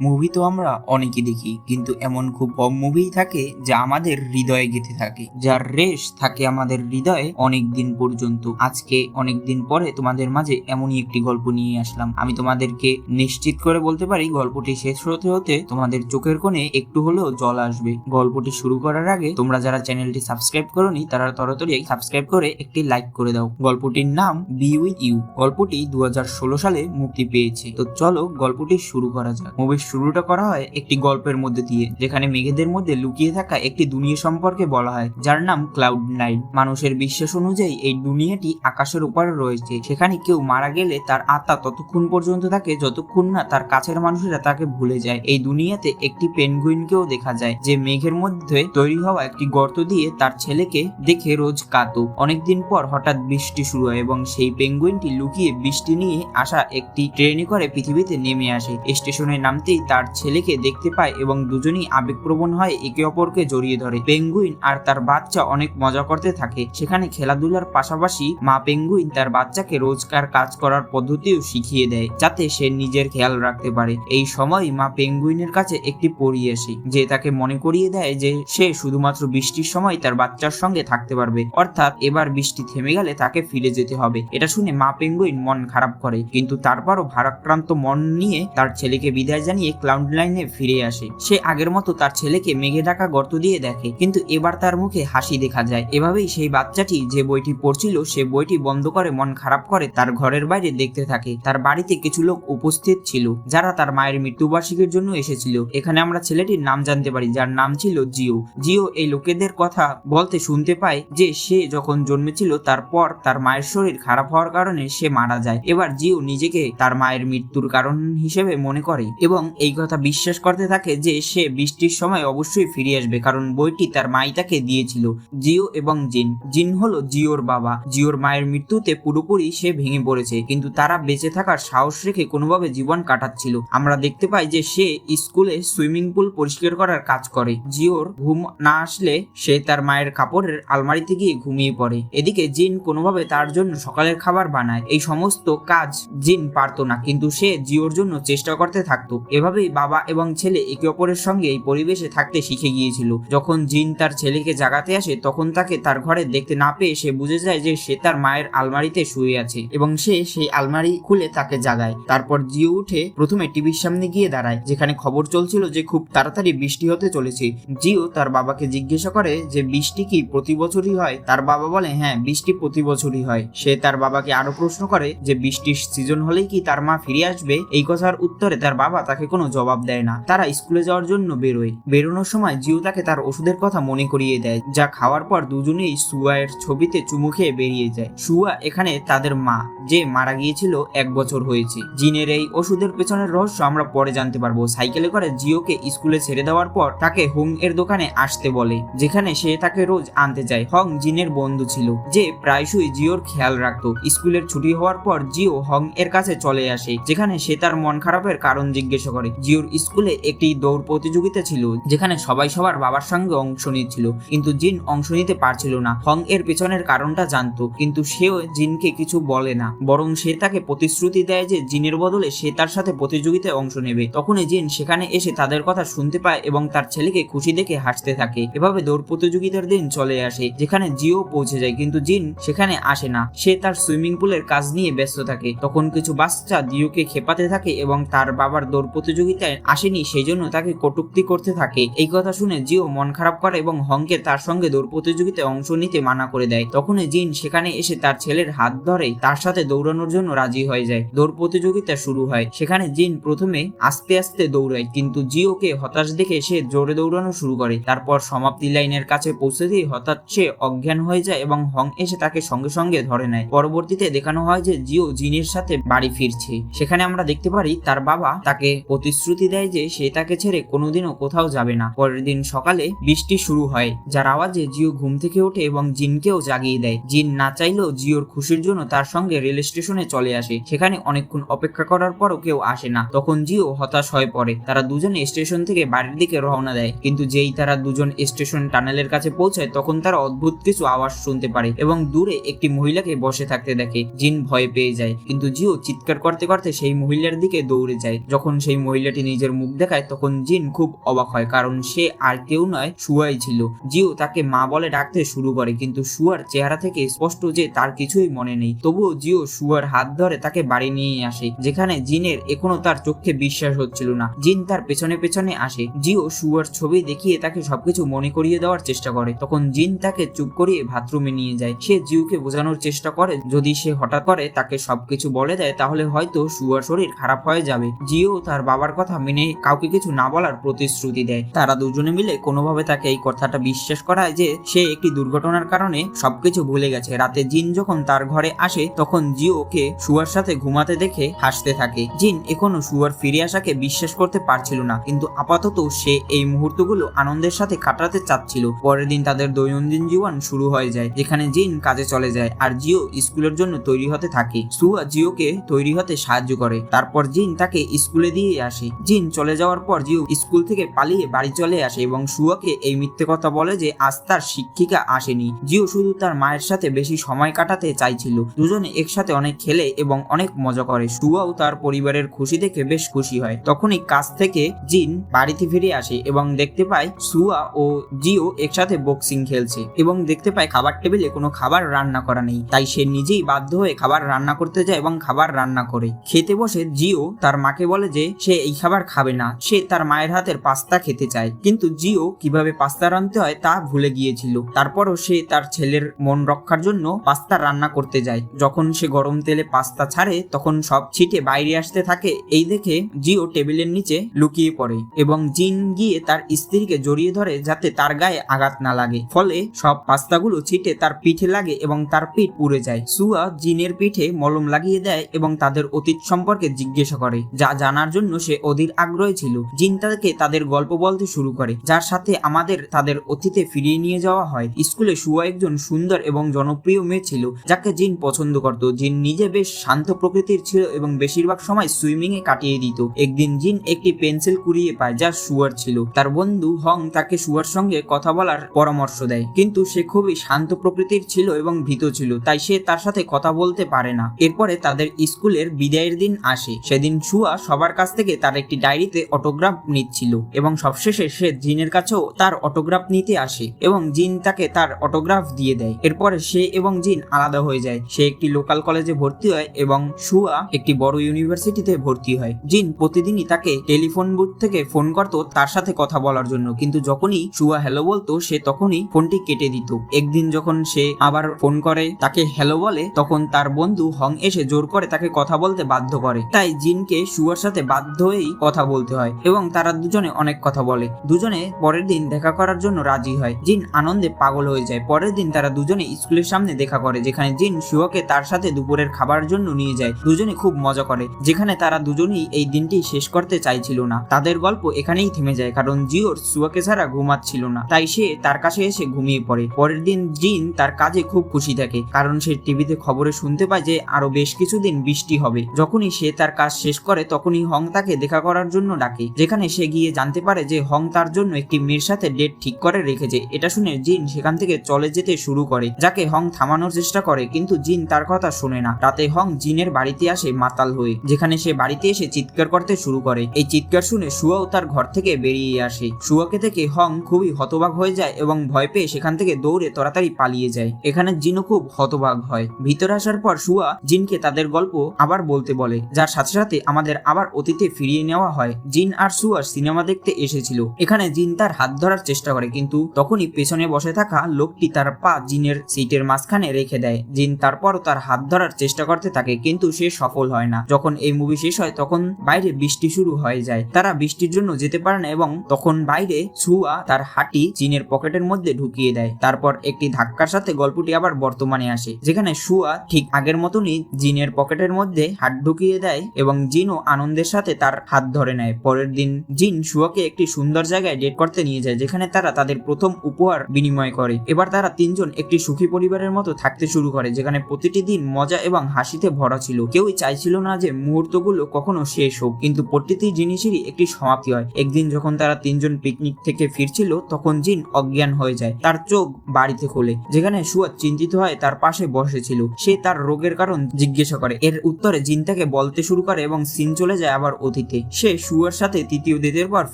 Movie তো আমরা অনেকই দেখি, কিন্তু এমন খুব কম মুভিই থাকে যা আমাদের হৃদয়ে গেঁথে থাকে। যার রেশ থাকে আমাদের হৃদয়ে অনেক দিন পর্যন্ত। আজকে অনেক দিন পরে তোমাদের মাঝে এমনই একটি গল্প নিয়ে আসলাম। আমি তোমাদেরকে নিশ্চিত করে বলতে পারি, গল্পটি শেষ হতে হতে তোমাদের চোখের কোণে একটু হলেও জল আসবে। গল্পটি শুরু করার আগে তোমরা যারা চ্যানেলটি সাবস্ক্রাইব করোনি, তারা তরতরি সাবস্ক্রাইব করে একটি লাইক করে দাও। গল্পটির নাম বি উইথ ইউ গল্পটি দু হাজার ষোলো সালে মুক্তি পেয়েছে। তো চলো গল্পটি শুরু করা যাক। মুভির শুরুটা করা হয় একটি গল্পের মধ্যে দিয়ে, যেখানে মেঘেদের মধ্যে লুকিয়ে থাকা একটি দুনিয়া সম্পর্কে বলা হয়, যার নাম ক্লাউড নাইন মানুষের বিশ্বাস অনুযায়ী, এই দুনিয়াটি আকাশের উপরে রয়েছে। সেখানে কেউ মারা গেলে তার আত্মা ততক্ষণ পর্যন্ত থাকে, যতক্ষণ না তার কাছের মানুষেরা তাকে ভুলে যায়। এই দুনিয়াতে একটি পেনগুইনকেও দেখা যায়, যে মেঘের মধ্যে তৈরি হওয়া একটি গর্ত দিয়ে তার ছেলেকে দেখে রোজ কাতো অনেকদিন পর হঠাৎ বৃষ্টি শুরু হয় এবং সেই পেঙ্গুইনটি লুকিয়ে বৃষ্টি নিয়ে আসা একটি ট্রেনে করে পৃথিবীতে নেমে আসে। স্টেশনে নামতেই তার ছেলেকে দেখতে পায় এবং দুজনেই আবেগপ্রবণ হয় একে অপরকে জড়িয়ে ধরে। পেঙ্গুইন আর তার বাচ্চা অনেক মজা করতে থাকে। সেখানে খেলাধুলার পাশাপাশি মা পেঙ্গুইন তার বাচ্চাকে রোজকার কাজ করার পদ্ধতিও শিখিয়ে দেয়, যাতে সে নিজের খেয়াল রাখতে পারে। এই সময় মা পেঙ্গুইনের কাছে একটি পড়ি আসে, যে তাকে মনে করিয়ে দেয় যে সে শুধুমাত্র বৃষ্টির সময় তার বাচ্চার সঙ্গে থাকতে পারবে। অর্থাৎ এবার বৃষ্টি থেমে গেলে তাকে ফিরে যেতে হবে। এটা শুনে মা পেঙ্গুইন মন খারাপ করে, কিন্তু তারপরও ভারাক্রান্ত মন নিয়ে তার ছেলেকে বিদায় জানিয়ে ক্লাউড লাইনে ফিরে আসে। সে আগের মতো তার ছেলেকে মেঘে ঢাকা গর্ত দিয়ে দেখে, কিন্তু এবার তার মুখে হাসি দেখা যায়। এভাবেই সেই বাচ্চাটি যে বইটি পড়ছিল, সে বইটি বন্ধ করে মন খারাপ করে তার ঘরের বাইরে দেখতে থাকে। তার বাড়িতে কিছু লোক উপস্থিত ছিল, যারা তার মায়ের মৃত্যুবার্ষিকীর জন্য এসেছিল। এখানে আমরা ছেলেটির নাম জানতে পারি, যার নাম ছিল জিও। জিও এই লোকেদের কথা বলতে শুনতে পায় যে, সে যখন জন্মেছিল, তারপর তার মায়ের শরীর খারাপ হওয়ার কারণে সে মারা যায়। এবার জিও নিজেকে তার মায়ের মৃত্যুর কারণ হিসেবে মনে করে এবং এই কথা বিশ্বাস করতে থাকে যে সে বৃষ্টির সময় অবশ্যই ফিরে আসবে, কারণ বইটি তার মাই তাকে দিয়েছিল, জিও এবং জিন। জিন হলো জিওর বাবা। জিওর মায়ের মৃত্যুতে পুরোপুরি সে ভেঙে পড়েছে, কিন্তু তারা বেঁচে থাকার সাহস রেখে কোনোভাবে জীবন কাটাচ্ছিল। আমরা দেখতে পাই যে সে স্কুলে সুইমিং পুল পরিষ্কার করার কাজ করে। জিওর ঘুম না আসলে সে তার মায়ের কাপড়ের আলমারিতে গিয়ে ঘুমিয়ে পড়ে। এদিকে জিন কোনোভাবে তার জন্য সকালের খাবার বানায়। এই সমস্ত কাজ জিন পারতো না, কিন্তু সে জিওর জন্য চেষ্টা করতে থাকতো। এভাবেই বাবা এবং ছেলে একে অপরের সঙ্গে এই পরিবেশে থাকতে শিখে গিয়েছিল। যখন জিন তার ছেলেকে জাগাতে আসে, তখন তাকে তার ঘরে দেখতে না পেয়ে সে বুঝে যায় যে সে তার মায়ের আলমারিতে শুয়ে আছে এবং সে সেই আলমারি খুলে তাকে জাগায়। তারপর জিও উঠে প্রথমে টিভির সামনে গিয়ে দাঁড়ায়, যেখানে খবর চলছিল যে খুব তাড়াতাড়ি বৃষ্টি হতে চলেছে। জিও তার বাবাকে জিজ্ঞাসা করে যে, বৃষ্টি কি প্রতি বছরই হয়? তার বাবা বলে হ্যাঁ বৃষ্টি প্রতি বছরই হয়। সে তার বাবাকে আরও প্রশ্ন করে যে, বৃষ্টির সিজন হলেই কি তার মা ফিরে আসবে? এই কথার উত্তরে তার বাবা তাকে কোনো জবাব দেয় না। তারা স্কুলে যাওয়ার জন্য বেরোয়। বেরোনোর সময় জিও তাকে তার ওষুধের কথা মনে করিয়ে দেয়, যা খাওয়ার পর দুজনেই সুয়ায়ের ছবিতে চুমু খেয়ে বেরিয়ে যায়। সুয়া এখানে তাদের মা, যে মারা গিয়েছিল এক বছর হয়েছে। জিনের এই ওষুধের পেছনের রহস্য আমরা পরে জানতে পারব। সাইকেলে করে জিওকে স্কুলে ছেড়ে দেওয়ার পর তাকে হং এর দোকানে আসতে বলে, যেখানে সে তাকে রোজ আনতে যায়। হং জিনের বন্ধু ছিল, যে প্রায়শই জিওর খেয়াল রাখতো। স্কুলের ছুটি হওয়ার পর জিও হং এর কাছে চলে আসে, যেখানে সে তার মন খারাপের কারণ জিজ্ঞেস করে। জিওর স্কুলে একটি দৌড় প্রতিযোগিতা ছিল, যেখানে সবাই সবার বাবার সঙ্গে অংশ নিচ্ছিল কিন্তু জিন অংশ নিতে পারছিল না। হং এর পেছনের কারণটা জানতো, কিন্তু সেও জিনকে কিছু বলে না। বরং সে তাকে প্রতিশ্রুতি দেয় যে জিনের বদলে সে তার সাথে প্রতিযোগিতায় অংশ নেবে। তখনই জিন সেখানে এসে তাদের কথা শুনতে পায় এবং তার ছেলেকে খুশি দেখে হাসতে থাকে। এভাবে দৌড় প্রতিযোগিতার দিন চলে আসে, যেখানে জিও পৌঁছে যায়, কিন্তু জিন সেখানে আসে না। সে তার সুইমিং পুলের কাজ নিয়ে ব্যস্ত থাকে। তখন কিছু বাচ্চা জিওকে খেপাতে থাকে এবং তার বাবার দৌড় প্রতিযোগিতায় আসেনি সেই জন্য তাকে কটুক্তি করতে থাকে। এই কথা শুনে জিও মন খারাপ করে এবং হংকে তার সঙ্গে দৌড় প্রতিযোগিতায় অংশ নিতে মানা করে দেয়। তখনই জিন সেখানে এসে তার ছেলের হাত ধরে তার সাথে দৌড়ানোর জন্য রাজি হয়ে যায়। দৌড় প্রতিযোগিতা শুরু হয়। সেখানে জিন প্রথমে আস্তে আস্তে দৌড়ায়, কিন্তু জিওকে হতাশ দেখে সে জোরে দৌড়ানো শুরু করে। তারপর সমাপ্তি লাইনের কাছে পৌঁছতেই হঠাৎ সে অজ্ঞান হয়ে যায় এবং হং এসে তাকে সঙ্গে সঙ্গে ধরে নেয়। পরবর্তীতে দেখানো হয় যে জিও জিনের সাথে বাড়ি ফিরছে। সেখানে আমরা দেখতে পারি তার বাবা তাকে প্রতিশ্রুতি দেয় যে সে তাকে ছেড়ে কোনোদিনও কোথাও যাবে না। পরের দিন সকালে বৃষ্টি শুরু হয়, যার আওয়াজে জিও ঘুম থেকে ওঠে এবং জিনকেও জাগিয়ে দেয়। জিন না চাইলেও জিওর খুশির জন্য তার সঙ্গে রেল স্টেশনে চলে আসে। সেখানে অনেকক্ষণ অপেক্ষা করার পরও কেউ আসে না। তখন জিও হতাশ হয়ে পড়ে। তারা দুজনে স্টেশন থেকে বাড়ির দিকে রওনা দেয়। কিন্তু যেই তারা দুজন স্টেশন টানেলের কাছে পৌঁছায়, তখন তারা অদ্ভুত কিছু আওয়াজ শুনতে পারে এবং দূরে একটি মহিলাকে বসে থাকতে দেখে। জিন ভয় পেয়ে যায়, কিন্তু জিও চিৎকার করতে করতে সেই মহিলার দিকে দৌড়ে যায়। যখন সেই মহিলাটি নিজের মুখ দেখায়, তখন জিন খুব অবাক হয়, কারণ সে আর কেউ নয়, শুয়াই ছিল। জিও তাকে মা বলে ডাকতে শুরু করে, কিন্তু শুয়ার চেহারা থেকে স্পষ্ট যে তার কিছুই মনে নেই। তবুও জিও শুয়ার হাত ধরে তাকে বাড়ি নিয়ে আসে, যেখানে জিনের এখনও তার চোখে বিশ্বাস হচ্ছিল না। জিন তার পেছনে পেছনে আসে। জিও শুয়ার ছবি দেখিয়ে তাকে সবকিছু মনে করিয়ে দেওয়ার চেষ্টা করে। তখন জিন তাকে চুপ করিয়ে বাথরুমে নিয়ে যায়। সে জিওকে বোঝানোর চেষ্টা করে, যদি সে হঠাৎ করে তাকে সবকিছু বলে দেয়, তাহলে হয়তো শুয়ার শরীর খারাপ হয়ে যাবে। জিও তার বাবার কথা মেনে কাউকে কিছু না বলার প্রতিশ্রুতি দেয়। তারা দুজনে মিলে কোনোভাবে তাকে এই কথাটা বিশ্বাস করায় যে, সে একটি দুর্ঘটনার কারণে সবকিছু ভুলে গেছে। রাতে জিন যখন তার ঘরে আসে, তখন জিওকে শুয়ার সাথে ঘুমাতে দেখে হাসতে থাকে। জিন এখনও শুয়ার ফিরে আসাকে বিশ্বাস করতে পারছিল না, কিন্তু আপাতত সে এই মুহূর্তগুলো আনন্দের সাথে কাটাতে চাচ্ছিল। পরের দিন তাদের দৈনন্দিন জীবন শুরু হয়ে যায়, যেখানে জিন কাজে চলে যায় আর জিও স্কুলের জন্য তৈরি হতে থাকে। সুয়া জিওকে তৈরি হতে সাহায্য করে। তারপর জিন তাকে স্কুলে দিয়ে আসে। জিন চলে যাওয়ার পর জিও স্কুল থেকে পালিয়ে বাড়ি চলে আসে এবং সুয়াকে এই মিথ্যে কথা বলে যে আজ তার শিক্ষিকা আসেনি। জিও শুধু তার মায়ের সাথে বেশি সময় কাটাতে চাইছিল। দুজনে একসাথে অনেক খেলে এবং অনেক মজা করে। সুয়াও তার পরিবারের খুশি দেখে বেশ খুশি হয়। তখনই কাজ থেকে জিন বাড়িতে ফিরে আসে এবং দেখতে পায় সুয়া ও জিও একসাথে বক্সিং খেলছে এবং দেখতে পায় খাবার টেবিলে কোনো খাবার রান্না করা নেই। তাই সে নিজেই বাধ্য হয়ে খাবার রান্না করতে যায় এবং খাবার রান্না করে। খেতে বসে জিও তার মাকে বলে যে সে এই খাবার খাবে না। সে তার মায়ের হাতের পাস্তা খেতে চায়। কিন্তু জিও কীভাবে পাস্তা রাঁধতে হয় তা ভুলে গিয়েছিল। তারপরও সে তার ছেলের মন রক্ষার জন্য পাস্তা রান্না করতে যায়। যখন সে গরম তেলে পাস্তা ছাড়ে, তখন সব ছিটে বাইরে আসতে থাকে। এই দেখে জিও টেবিলের নিচে লুকিয়ে পড়ে এবং জিন গিয়ে তার স্ত্রীকে জড়িয়ে ধরে যাতে তার গায়ে আঘাত না লাগে। ফলে সব পাস্তাগুলো ছিটে তার পিঠে লাগে এবং তার পিঠ পুড়ে যায়। সুয়া জিনের পিঠে মলম লাগিয়ে দেয় এবং তাদের অতীত সম্পর্কে জিজ্ঞাসা করে, যা জানার জন্য সে অধীর আগ্রহী ছিল। জিন তাদেরকে তাদের গল্প বলতে শুরু করে, যার সাথে আমাদের তাদের অতীতে ফিরিয়ে নিয়ে যাওয়া হয়। স্কুলে সুয়া একজন সুন্দর এবং জনপ্রিয় মেয়ে ছিল, যাকে জিন পছন্দ করত। জিন নিজে বেশ শান্ত প্রকৃতির ছিল এবং বেশিরভাগ সময় সুইমিং এ কাটিয়ে দিত। একদিন জিন একটি পেন্সিল কুড়িয়ে পায়, যা সুয়ার ছিল। তার বন্ধু হং তাকে সুয়ার সঙ্গে কথা বলার পরামর্শ দেয়, কিন্তু সে খুবই শান্ত প্রকৃতির ছিল এবং ভীত ছিল, তাই সে তার সাথে কথা বলতে পারে না। এরপরে তাদের স্কুলের বিদায়ের দিন আসে। সেদিন সুয়া সবার কাছ থেকে তার একটি ডায়েরিতে অটোগ্রাফ নিচ্ছিল এবং সবশেষে সে জিনের কাছেও তার অটোগ্রাফ নিতে আসে এবং জিন তাকে তার অটোগ্রাফ দিয়ে দেয়। এরপরে সে এবং জিন আলাদা হয়ে যায়। সে একটি লোকাল কলেজে ভর্তি হয় এবং সুয়া একটি বড় ইউনিভার্সিটিতে ভর্তি হয়। জিন প্রতিদিনই তাকে টেলিফোন বুথ থেকে ফোন করত তার সাথে কথা বলার জন্য। কিন্তু যখনই সুয়া হ্যালো বলতো, সে তখনই ফোনটি কেটে দিত। একদিন যখন সে আবার ফোন করে তাকে হ্যালো বলে, তখন তার বন্ধু হং এসে জোর করে তাকে কথা বলতে বাধ্য করে। তাই জিনকে সুয়ার সাথে বাধ্য হয়েই কথা বলতে হয় এবং তারা দুজনে অনেক কথা বলে। দুজনে পরের দিন দেখা করার জন্য রাজি হয়। জিন আনন্দে পাগল হয়ে যায়। পরের দিন তারা দুজনে স্কুলের সামনে দেখা করে, যেখানে জিন সুয়াকে তার সাথে দুপুরের খাবার জন্য নিয়ে যায়। দুজনে খুব মজা করে, যেখানে তারা দুজনেই এই দিনটি শেষ করতে চাইছিল না। তাদের গল্প এখানেই থেমে যায়, কারণ জিওর সুয়াকে ছাড়া ঘুমাচ্ছিল না। তাই সে তার কাছে এসে ঘুমিয়ে পড়ে। পরের দিন জিন তার কাজে খুব খুশি থাকে, কারণ সে টিভিতে খবরে শুনতে পায় যে আরও বেশ কিছুদিন বৃষ্টি হবে। যখনই সে তার কাজ শেষ করে, তখনই হং তাকে দেখা করার জন্য ডাকে, যেখানে সে গিয়ে জানতে পারে যে হং তার জন্য একটি মেয়ের সাথে ডেট ঠিক করে রেখেছে। এটা শুনে জিন সেখান থেকে চলে যেতে শুরু করে, যাকে হং থামানোর চেষ্টা করে, কিন্তু জিন তার কথা শোনে না। রাতে হং জিনের বাড়িতে আসে মাতাল হয়ে, যেখানে সে বাড়িতে এসে চিৎকার করতে শুরু করে। এই চিৎকার শুনে সুয়াও তার ঘর থেকে বেরিয়ে আসে। সুয়াকে থেকে হং খুবই হতবাক হয়ে যায় এবং ভয় পেয়ে সেখান থেকে দৌড়ে তাড়াতাড়ি পালিয়ে যায়। এখানে জিনও খুব হতবাক হয়। ভিতরে আসার পর সুয়া জিনকে তাদের গল্প আবার বলতে বলে, যার সাথে সাথে আমাদের আবার অতীতে ফিরিয়ে নেওয়া হয়। জিন আর সুয়ার সিনেমা দেখতে এসেছিল। এখানে জিন তার হাত ধরার চেষ্টা করে, কিন্তু তখনই পেছনে বসে থাকা লোকটি তার পা জিনের সিটের মাঝখানে রেখে দেয়। জিন তারপর তার হাত ধরার চেষ্টা করতে থাকে, কিন্তু সে সফল হয় না। যখন এই মুভি শেষ হয়, তখন বাইরে বৃষ্টি শুরু হয়ে যায়। তারা বৃষ্টির জন্য যেতে পারে না এবং তখন বাইরে সুয়া তার হাঁটি জিনের পকেটের মধ্যে ঢুকিয়ে দেয়। তারপর একটি ধাক্কার সাথে গল্পটি আবার বর্তমানে আসে। যেখানে সুয়া ঠিক আগের মতনই জিনের পকেটের মধ্যে হাত ঢুকিয়ে দেয় এবং জিনও আনন্দের সাথে তার হাত ধরে নেয়। পরের দিন জিন সুয়াকে একটি সুন্দর জায়গায় ডেট করতে নিয়ে যায়, যেখানে তারা তাদের প্রথম উপহার বিনিময় করে। এবার তারা তিনজন একটি সুখী পরিবারের মতো থাকতে শুরু করে, যেখানে প্রতিটি দিন মজা এবং হাসিতে ভরা ছিল। কেউই চাইছিল না যে মুহূর্তগুলো কখনো শেষ হোক, কিন্তু প্রতিটি জিনিসেরই একটি সমাপ্তি হয়। একদিন যখন তারা তিনজন পিকনিক থেকে ফিরছিল, তখন জিন অজ্ঞান হয়ে যায়, তার চোখ বাড়িতে খোলে, যেখানে সুয়া চিন্তিত হয় তার পাশে বসেছিল। সে তার রোগের কারণ জিজ্ঞাসা করে। এর উত্তরে জিন তাকে বলতে শুরু করে এবং সিন চলে যায় আবার নদীতে সে শুয়ার সাথে তৃতীয় ডেটের পর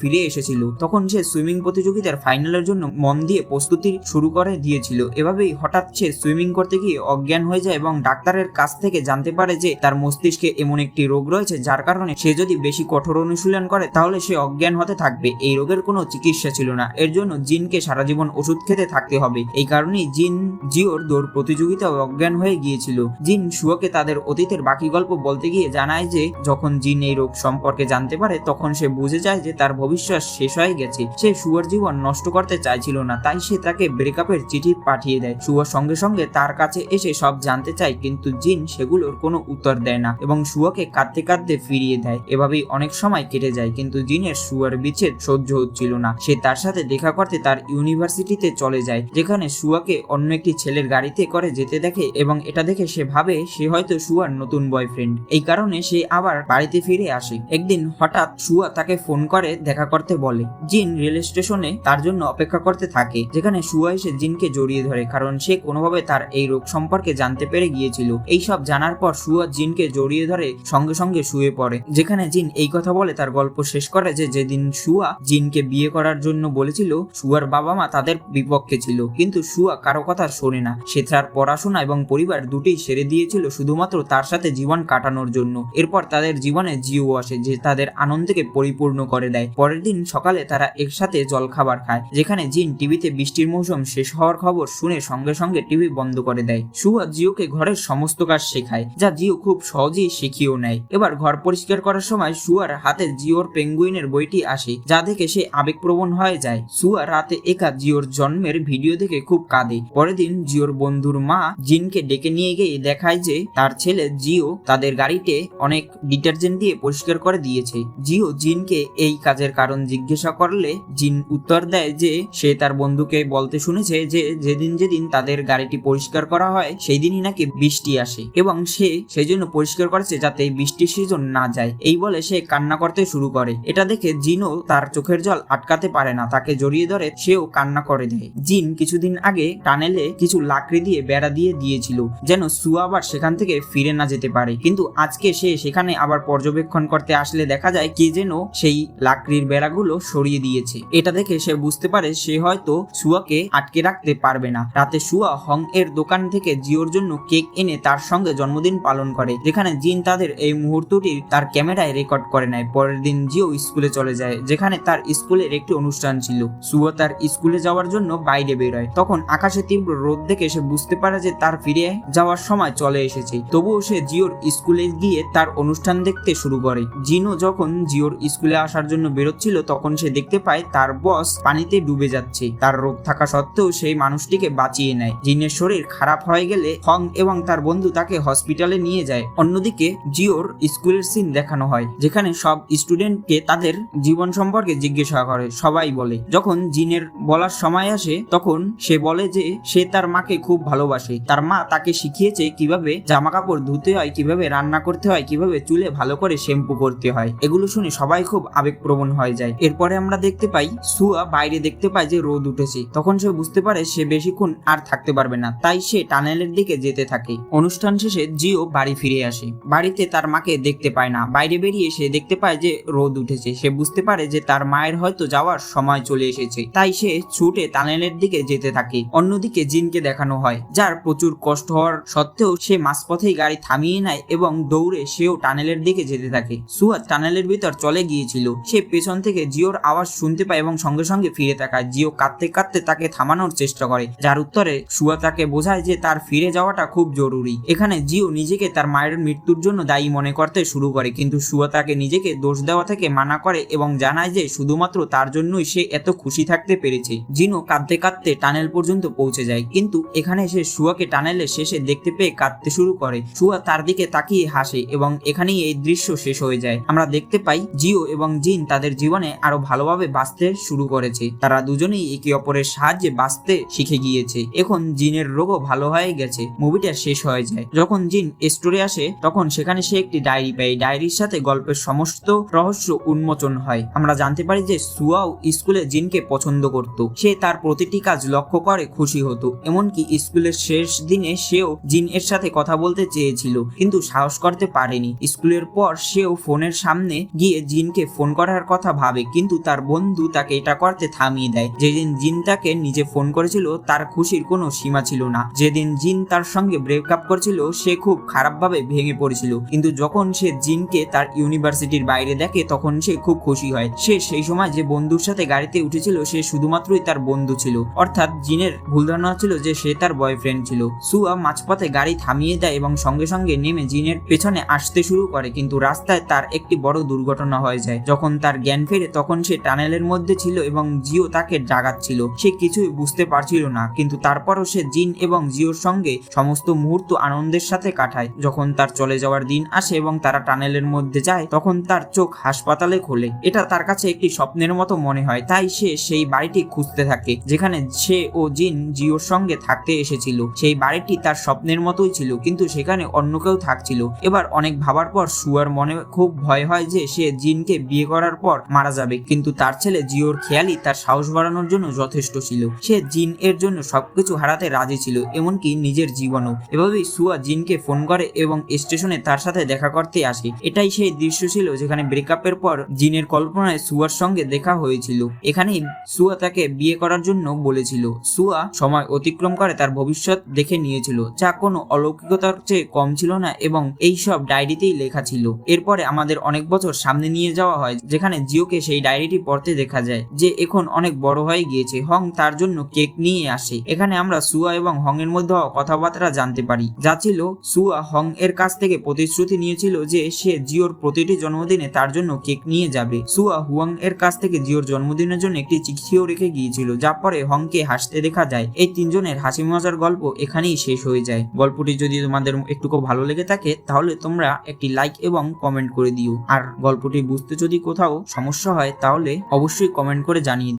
ফিরে এসেছিল। তখন সে সুইমিং প্রতিযোগিতার ফাইনালের জন্য মন দিয়ে প্রস্তুতি শুরু করে দিয়েছিল। এভাবেই হঠাৎ সে সুইমিং করতে গিয়ে অজ্ঞান হয়ে যায় এবং ডাক্তারের কাছ থেকে জানতে পারে যে তার মস্তিষ্কে এমন একটি রোগ রয়েছে যার কারণে সে যদি বেশি কঠোর অনুশীলন করে তাহলে সে অজ্ঞান হতে থাকবে। এই রোগের কোনো চিকিৎসা ছিল না। এর জন্য জিনকে সারা জীবন ওষুধ খেতে থাকতে হবে। এই কারণেই জিন জিওর দৌড় প্রতিযোগিতায় অজ্ঞান হয়ে গিয়েছিল। জিন শুয়াকে তাদের অতীতের বাকি গল্প বলতে গিয়ে জানায় যে যখন জিন এই রোগ সম্পর্কে জানতে পারে, তখন সে বুঝে যায় যে তার ভবিষ্যৎ শেষ হয়ে গেছে। সে শুয়ার জীবন নষ্ট করতে চাইছিল না, তাই সে তাকে ব্রেকআপের চিঠি পাঠিয়ে দেয়। শুয়ার সঙ্গে সঙ্গে তার কাছে এসে সব জানতে চায়, কিন্তু জিন সেগুলোর কোনো উত্তর দেয় না এবং শুয়াকে কাঁদতে কাঁদতে ফিরিয়ে দেয়। এভাবেই অনেক সময় কেটে যায়, কিন্তু জিনের শুয়ার বিচ্ছেদ সহ্য হচ্ছিল না। সে তার সাথে দেখা করতে তার ইউনিভার্সিটিতে চলে যায়, যেখানে শুয়াকে অন্য একটি ছেলের গাড়িতে করে যেতে দেখে এবং এটা দেখে সে ভাবে সে হয়তো শুয়ার নতুন বয়ফ্রেন্ড। এই কারণে সে আবার বাড়িতে ফিরে আসে। একদিন হঠাৎ সুয়া তাকে ফোন করে, দেখা করতে বলে, জিন রেল স্টেশনে তার জন্য অপেক্ষা করতে থাকে, যেখানে সুয়া এসে জিনকে জড়িয়ে ধরে, কারণ সে কোনোভাবে তার এই রোগ সম্পর্কে জানতে পেরে গিয়েছিল। এই সব জানার পর শুয়া জিনকে জড়িয়ে ধরে, সঙ্গে সঙ্গে শুয়ে পড়ে, যেখানে জিন এই কথা বলে, তার গল্প শেষ করে যে যেদিন সুয়া জিনকে বিয়ে করার জন্য বলেছিল সুয়ার বাবা মা তাদের বিপক্ষে ছিল। কিন্তু সুয়া কারও কথা শোনে না। সে তার পড়াশোনা এবং পরিবার দুটোই সেরে দিয়েছিল শুধুমাত্র তার সাথে জীবন কাটানোর জন্য। এরপর তাদের জীবনে জিও আসে, যে তাদের আনন্দকে পরিপূর্ণ করে দেয়। পরের দিন সকালে তারা একসাথে জলখাবার খায়, যেখানে জিন টিভিতে বৃষ্টির মৌসুম শেষ হওয়ার খবর শুনে সঙ্গে সঙ্গে টিভি বন্ধ করে দেয়। শুয়া জিওকে ঘরের সমস্ত কাজ শেখায়, যা জিও খুব সহজেই শিখিয়েও নেয়। এবার ঘর পরিষ্কার করার সময় সুয়ার হাতে জিওর পেঙ্গুইনের বইটি আসে, যা দেখে সে আবেগপ্রবণ হয়ে যায়। সুয়া রাতে একা জিওর জন্মের ভিডিও দেখে খুব কাঁদে। পরের দিন জিওর বন্ধুর মা জিনকে ডেকে নিয়ে গিয়ে দেখায় যে তার ছেলে জিও তাদের গাড়িতে অনেক ডিটারজেন্ট দিয়ে পরিষ্কার করে দিয়েছে। জিও জিনকে এই কাজের কারণ জিজ্ঞাসা করলে জিন উত্তর দেয় যে, সে তার বন্ধুকে বলতে শুনেছে যে, যেদিন যেদিন তাদের গাড়িটি পরিষ্কার করা হয় সেই দিনই নাকি বৃষ্টি আসে এবং সে সেই জন্য পরিষ্কার করেছে যাতে বৃষ্টির সিজন না যায়। এই বলে সে কান্না করতে শুরু করে। এটা দেখে জিনও তার চোখের জল আটকাতে পারে না, তাকে জড়িয়ে ধরে সেও কান্না করে দেয়। জিন কিছুদিন আগে টানেলে কিছু লাকড়ি দিয়ে বেড়া দিয়ে দিয়েছিল, যেন সু আবার সেখান থেকে ফিরে না যেতে পারে। কিন্তু আজকে সে সেখানে আবার পর্যবেক্ষণ করতে আসলে দেখা যায় কে যেন সেই লাকড়ির বেড়াগুলো সরিয়ে দিয়েছে। এটা দেখে সে বুঝতে পারে সে হয়তো সুয়াকে আটকে রাখতে পারবে না। রাতে সুয়া হং এর দোকান থেকে জিওর জন্য কেক এনে তার সঙ্গে জন্মদিন পালন করে, যেখানে জিন তাদের এই মুহূর্তটি তার ক্যামেরায় রেকর্ড করে নেয়। পরের দিন জিও স্কুলে চলে যায়, যেখানে তার স্কুলের একটি অনুষ্ঠান ছিল। সুয়া তার স্কুলে যাওয়ার জন্য বাইরে বেরোয়। তখন আকাশে তীব্র রোদ দেখে সে বুঝতে পারে যে তার ফিরে যাওয়ার সময় চলে এসেছে। তবুও সে জিওর স্কুলে গিয়ে তার অনুষ্ঠান দেখতে শুরু করে। জিনও যখন জিওর স্কুলে আসার জন্য বেরোচ্ছিল, তখন সে দেখতে পায় তার বস পানিতে ডুবে যাচ্ছে। তার রোগ থাকা সত্ত্বেও সেই মানুষটিকে বাঁচিয়ে নেয়। জিনের শরীর খারাপ হয়ে গেলে হং এবং তার বন্ধু তাকে হসপিটালে নিয়ে যায়। অন্যদিকে জিওর স্কুলের সিন দেখানো হয়, যেখানে সব স্টুডেন্টকে তাদের জীবন সম্পর্কে জিজ্ঞাসা করে, সবাই বলে। যখন জিনের বলার সময় আসে, তখন সে বলে যে সে তার মাকে খুব ভালোবাসে। তার মা তাকে শিখিয়েছে কীভাবে জামা কাপড় ধুতে হয়, কীভাবে রান্না করতে হয়, কীভাবে চুলে ভালো করে শ্যাম্পু করতে হয়। এগুলো শুনে সবাই খুব আবেগপ্রবণ হয়ে যায়। এরপরে আমরা দেখতে পাই, সুয়া বাইরে দেখতে পায় যে রোদ উঠেছে। তখন সে বুঝতে পারে সে বেশিক্ষণ আর থাকতে পারবে না। তাই সে টানেলের দিকে যেতে থাকে। অনুষ্ঠান শেষে জিও বাড়ি ফিরে আসে। বাড়িতে তার মাকে দেখতে পায় না। বাইরে বেরিয়ে সে দেখতে পায় যে রোদ উঠেছে। সে বুঝতে পারে যে তার মায়ের হয়তো যাওয়ার সময় চলে এসেছে। তাই সে ছুটে টানেলের দিকে যেতে থাকে। অন্যদিকে জিনকে দেখানো হয়, যার প্রচুর কষ্ট হওয়ার সত্ত্বেও সে মাঝপথেই গাড়ি থামিয়ে নেয় এবং দৌড়ে সেও টানেলের দিকে যেতে থাকে। সুয়াদ টানেলের ভিতর চলে গিয়েছিল। সে পেছন থেকে জিওর আওয়াজ শুনতে পায় এবং সঙ্গে সঙ্গে ফিরে তাকায়। জিও কাঁদতে কাঁদতে তাকে থামানোর চেষ্টা করে, যার উত্তরে সুয়া তাকে বোঝায় যে তার ফিরে যাওয়াটা খুব জরুরি। এখানে জিও নিজেকে তার মায়ের মৃত্যুর জন্য দায়ী মনে করতে শুরু করে, কিন্তু সুয়া তাকে নিজেকে দোষ দেওয়া থেকে মানা করে এবং জানায় যে শুধুমাত্র তার জন্যই সে এত খুশি থাকতে পেরেছে। জিনো কাঁদতে কাঁদতে টানেল পর্যন্ত পৌঁছে যায়, কিন্তু এখানে সে সুয়াকে টানেলের শেষে দেখতে পেয়ে কাঁদতে শুরু করে। সুয়া তার দিকে তাকিয়ে হাসে এবং এখানেই এই দৃশ্য শেষ হয়ে যায়। আমরা দেখতে পাই জিও এবং জিন তাদের জীবনে আরও ভালোভাবে বাঁচতে শুরু করেছে। তারা দুজনেই একে অপরের সাহায্যে বাঁচতে শিখে গিয়েছে। এখন জিনের রোগও ভালো হয়ে গেছে, মুভিটা শেষ হয়ে যায়। যখন জিন স্টোরে আসে, তখন সেখানে সে একটি ডায়েরি পায়। ডায়েরির সাথে গল্পের সমস্ত রহস্য উন্মোচন হয়। আমরা জানতে পারি যে সুয়াও স্কুলে জিনকে পছন্দ করত। সে তার প্রতিটি কাজ লক্ষ্য করে খুশি হতো। এমনকি স্কুলের শেষ দিনে সেও জিন এর সাথে কথা বলতে চেয়েছিল, কিন্তু সাহস করতে পারেনি। স্কুলের পর সেও ফোনের জিনের সামনে গিয়ে জিনকে ফোন করার কথা ভাবে, কিন্তু তার বন্ধু তাকে এটা করতে থামিয়ে দেয়। যেদিন জিন তাকে নিজে ফোন করেছিল, তার খুশির কোনো সীমা ছিল না। যেদিন জিন তার সঙ্গে ব্রেকআপ করেছিল, সে খুব খারাপভাবে ভেঙে পড়েছিল। কিন্তু যখন সে জিনকে তার ইউনিভার্সিটির বাইরে দেখে, তখন সে খুব খুশি হয়। সে সেই সময় যে বন্ধুর সাথে গাড়িতে উঠেছিল, সে শুধুমাত্রই তার বন্ধু ছিল। অর্থাৎ জিনের ভুল ধারণা ছিল যে সে তার বয়ফ্রেন্ড ছিল। সুয়া মাঝপথে গাড়ি থামিয়ে দেয় এবং সঙ্গে সঙ্গে নেমে জিনের পেছনে আসতে শুরু করে, কিন্তু রাস্তায় তার একটি বড় দুর্ঘটনা হয়ে যায়। যখন তার জ্ঞান ফেরে, তখন সে টানেলের মধ্যে ছিল এবং জিও তাকে জাগাচ্ছিল। সে কিছুই বুঝতে পারছিল না, কিন্তু তারপরও সে জিন এবং জিওর সঙ্গে সমস্ত মুহূর্ত আনন্দের সাথে কাটায়। যখন তার চলে যাওয়ার দিন আসে এবং তারা টানেলের মধ্যে যায়, তখন তার চোখ হাসপাতালে খোলে। এটা তার কাছে একটি স্বপ্নের মতো মনে হয়, তাই সে সেই বাড়িটি খুঁজতে থাকে, যেখানে সে ও জিন জিওর সঙ্গে থাকতে এসেছিল। সেই বাড়িটি তার স্বপ্নের মতোই ছিল, কিন্তু সেখানে অন্য কেউ থাকছিল। এবার অনেক ভাবার পর সুয়ার মনে খুব ভয় হয় যে সে জিনকে বিয়ে করার পর মারা যাবে। কিন্তু তার ছেলে জিওর খেয়ালই তার সাহস বাড়ানোর জন্য যথেষ্ট ছিল। সে জিন এর জন্য সবকিছু হারাতে রাজি ছিল, এমনকি নিজের জীবনও। এভাবেই সুয়া জিনকে ফোন করে এবং স্টেশনে তার সাথে দেখা করতে আসে। এটাই সেই দৃশ্য ছিল যেখানে ব্রেকআপের পর জিনের কল্পনায় সুয়ার সঙ্গে দেখা হয়েছিল। এখানেই সুয়া তাকে বিয়ে করার জন্য বলেছিল। সুয়া সময় অতিক্রম করে তার ভবিষ্যৎ দেখে নিয়েছিল, যা কোনো অলৌকিকতার চেয়ে কম ছিল না এবং এই সব ডায়েরিতেই লেখা ছিল। এরপরে আমাদের অনেক বছর সামনে নিয়ে যাওয়া হয়, যেখানে জিওকে সেই ডায়েরিটি পড়তে দেখা যায় যে এখন অনেক বড় হয়ে গিয়েছে। হং তার জন্য কেক নিয়ে আসে। এখানে আমরা সুয়া এবং হং এর মধ্যে কথাবার্তা জানতে পারি। যা ছিল, সুয়া হং এর কাছ থেকে প্রতিশ্রুতি নিয়েছিল যে সে জিওর প্রতিটি জন্মদিনে তার জন্য কেক নিয়ে যাবে। সুয়া হুয়াং এর কাছ থেকে জিওর জন্মদিনের জন্য একটি চিঠিও রেখে গিয়েছিল, যা পরে হংকে হাসতে দেখা যায়। এই তিনজনের হাসি মজার গল্প এখানেই শেষ হয়ে যায়। গল্পটি যদি তোমাদের একটুকু ভালো লেগে থাকে, তাহলে তোমরা একটি লাইক এবং কমেন্ট করে দিও। আর গল্পটি বুঝতে যদি কোথাও সমস্যা হয় তাহলে অবশ্যই কমেন্ট করে জানিয়ে